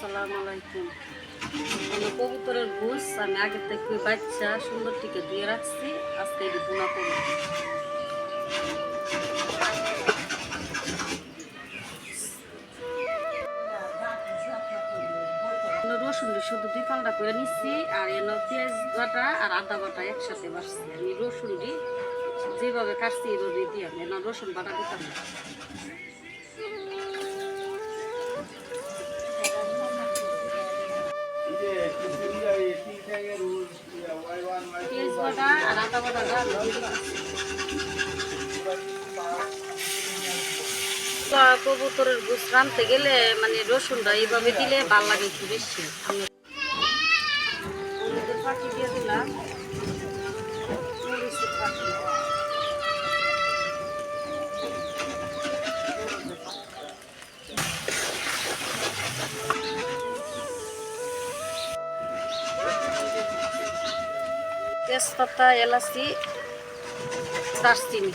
আসসালামু আলাইকুম। আমি কবুতরের ঘুষ আমি আগে থেকে বাচ্চা সুন্দর টিকে দিয়ে রাখছি, আজকে এটি বোনা করব। রসুন শুধু দুই পাল্টা করে নিচ্ছি, আর এনে পেঁয়াজ বাটা আর আদা বাটা একসাথে বাড়ছি আমি রসুন রসুনটি যেভাবে কাটছি এইভাবে দিয়ে আমি রসুন বাটা দিতাম। পেঁয়াজ বাটা আর আদা কবুতরের গুছ রানতে গেলে মানে রসুনটা এইভাবে দিলে ভালো লাগে একটু বেশি। আমি পাখি দিয়ে দিলাম। তেজপাতা, এলাচি, দারচিনি।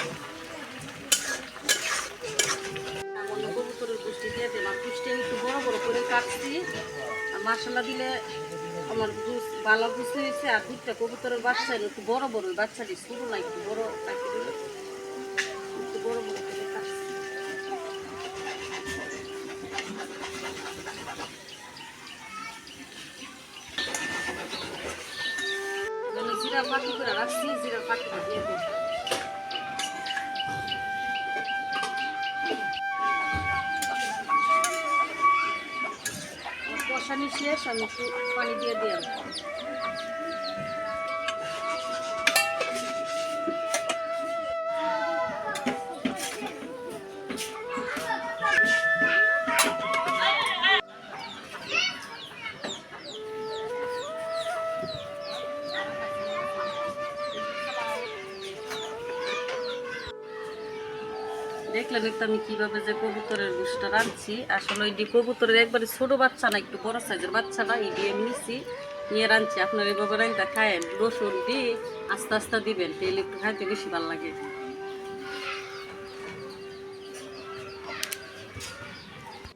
কবুতরের পুষ্টি দিয়ে দিলাম। আমি একটু বড় বড় করে কাটছি। আর মশলা দিলে আমার দুধ ভালো বুঝতে হয়েছে। আর দুধটা কবুতরের বাচ্চা, একটু বড় বড় বাচ্চাটি শুরু না বড় কাটি জিরা পাখি করে রাখছি, জিরা পাখিটা দিয়ে দিই। কষানি শেষ, আমি একটু পানি দিয়ে দিলাম। দেখলেন একটু আমি কীভাবে যে কবুতরের গুষ্টা রাঁধছি। আসলে এটি কবুতরের একবারে ছোট বাচ্চা না, একটু বড় সাইজের বাচ্চাটা এই দিয়ে নিয়ে রাঁধছি। আপনার এইভাবে রাঁধতে খায়, রসুন দিয়ে আস্তে আস্তে দিবেন, তেল একটু খাইতে বেশি ভালো লাগে।